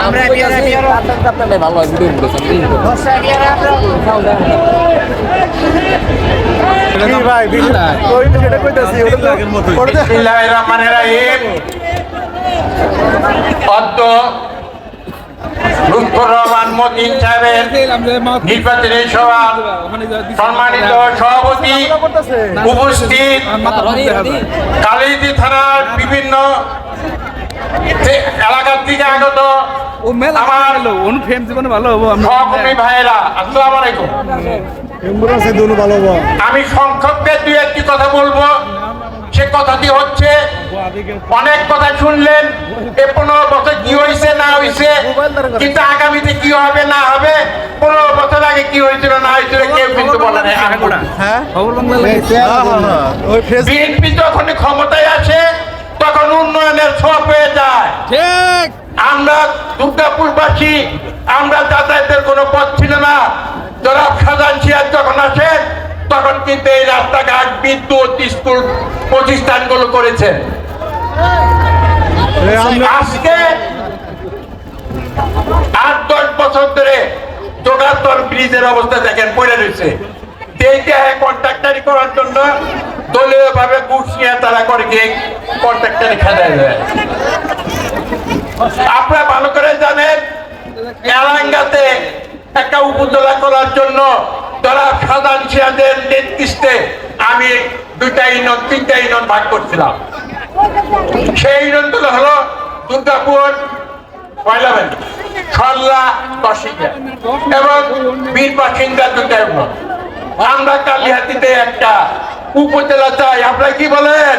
আমরা বিয়ারে বিয়ারে আপনার ভালো হয় ভিডিও করেছেন বর্ষা বিয়ারে আমরা কি ভাই ওই যেটা কইতাছি ওটা তো তো বিসমিল্লাহির রহমানির রহিম। অদ্য লুৎফর রহমান মতিন সাহেবের নির্বাচনী সভা সম্মানিত সভাপতি উপস্থিত কালিদি থানার বিভিন্ন এলাকার থেকে আগত আমার ভালো জীবনে ভালো হব সহকর্মী ভাইয়েরা আসসালামু আলাইকুম। এম্বুলেন্সে দুনো ভালো হব। আমি সংক্ষেপে দুই একটি কথা বলব। সে কথাটি হচ্ছে অনেক কথা শুনলেন এ পনেরো বছর কি হয়েছে না হয়েছে কিন্তু আগামীতে কি হবে না হবে পনেরো বছর আগে কি হয়েছিল না হয়েছিল কেউ কিন্তু বলে নাই। হ্যাঁ? হ্যাঁ, বিএনপি যখন ক্ষমতায় আসে তখন উন্নয়নের সব হয়ে যায় ঠিক। আমরা দুর্গাপুরবাসী আমরা যাতায়াতের কোনো পথ ছিল না। জনাব খাজান সিয়ার যখন আসেন তখন কিন্তু এই রাস্তাঘাট বিদ্যুৎ স্কুল প্রতিষ্ঠানগুলো করেছেন। আজকে আট দশ বছর ধরে যোগাতর ব্রিজের অবস্থা দেখেন পড়ে রয়েছে। এইটা কন্ট্রাক্টারি করার জন্য দলীয় ভাবে ঘুষ নিয়ে তারা করে গিয়ে কন্ট্রাক্টারি খেলায় দেয়। আপনারা ভালো করে জানেন, এলাঙ্গাতে একটা উপজেলা করার জন্য যারা সাধারণ সিয়াদের নেতৃত্বে আমি দুইটা ইউনিয়ন, তিনটা ইউনিয়ন ভাগ করছিলাম। সেই ইউনিয়নগুলো হলো দুর্গাপুর পয়লাবাড়ি সল্লা দশিকা এবং বীর বাসিন্দা দুটা আমরা কালিহাতিতে একটা উপজেলা চাই, আপনারা কি বলেন?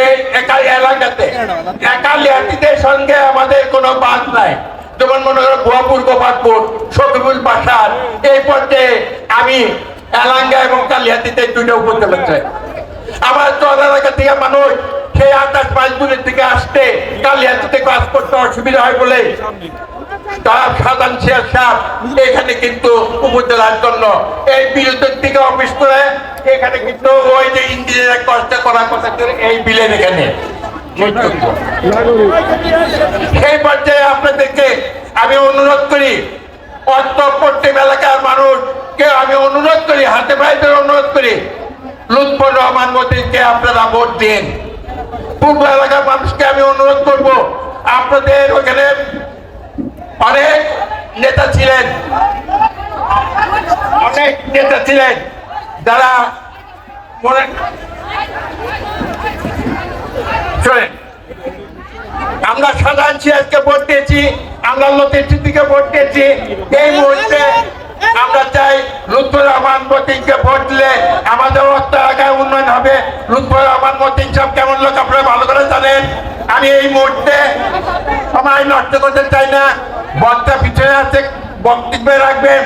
এই একা এলাকাতে একালিয়াতিদের সঙ্গে আমাদের কোনো বাদ নাই। যেমন মনে করো গোয়াপুর গোপালপুর শফিকুল বাসার এই পর্যায়ে আমি এলাঙ্গা এবং কালিয়াতিতে দুটো উপজেলা চাই। আমার চল এলাকা থেকে মানুষ সেই আকাশ পাঁচগুলির থেকে আসতে কালিয়াতিতে কাজ করতে অসুবিধা হয় বলে তার সাধারণ সাহেব এখানে কিন্তু উপজেলার জন্য এই বিদ্যুতের থেকে অফিস করে। এখানে কিন্তু ওই যে ইঞ্জিনিয়ার কষ্ট করার কথা এই বিলের এখানে। আমি অনুরোধ করি অর্থপট্টিম এলাকার মানুষকে আমি অনুরোধ করি, হাতে ভাইদের অনুরোধ করি, লুৎফর রহমান মোদীকে আপনারা ভোট দিন। পূর্ব এলাকার মানুষকে আমি অনুরোধ করব, আপনাদের ওখানে অনেক নেতা ছিলেন। অনেক নেতা ছিলেন। যারা আমরা সাধারণ সিরাজকে ভোট দিয়েছি, আমরা লতিফ সিদ্দিকে ভোট দিয়েছি। এই মুহূর্তে আমরা চাই লুৎফর রহমান মতিনকে ভোট দিলে আমাদের এলাকায় উন্নয়ন হবে। লুৎফর রহমান মতিন সব কেমন লোক, আপনারা ভালো করে জানেন। আমি এই মুহূর্তে করতে চাই না। বক্তা পিছনে আছে বক্তব্য রাখবেন।